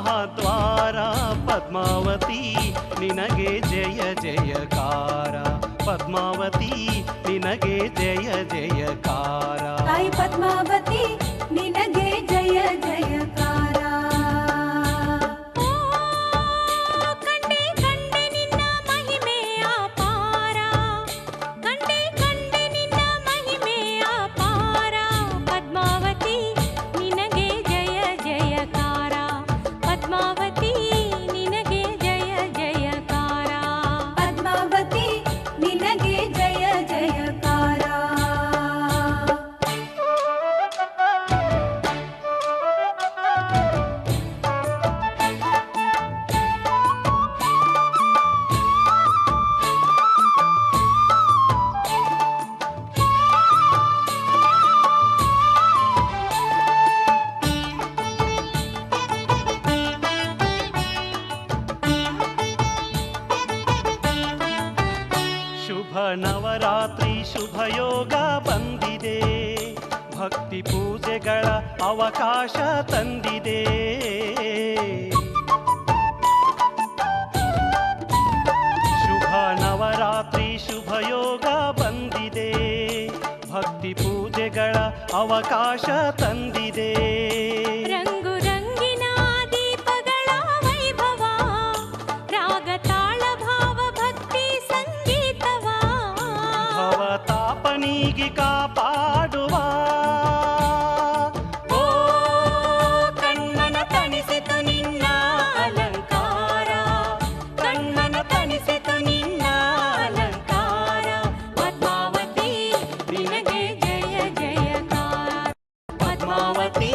महाद्वारा पद्मावती निनगे जय जय कारा पद्मावती निनगे जय जय जयकारा। ಶುಭ ನವರಾತ್ರಿ ಶುಭ ಯೋಗ ಬಂದಿದೆ ಭಕ್ತಿ ಪೂಜೆಗಳ ಅವಕಾಶ ತಂದಿದೆ ಶುಭ ನವರಾತ್ರಿ ಶುಭ ಯೋಗ ಬಂದಿದೆ ಭಕ್ತಿ ಪೂಜೆಗಳ ಅವಕಾಶ ತಂದಿದೆ ಒದಗಿ ಕಾಪಾಡುವ. ಓ, ಕಣ್ಮನ ತಣಿಸಿತು ನಿನ್ನ ಅಲಂಕಾರ. ಕಣ್ಮನ ತಣಿಸಿತು ನಿನ್ನ ಅಲಂಕಾರ. ಪದ್ಮಾವತಿ, ನಿನಗೆ ಜಯ, ಜಯಕಾರ. ಪದ್ಮಾವತಿ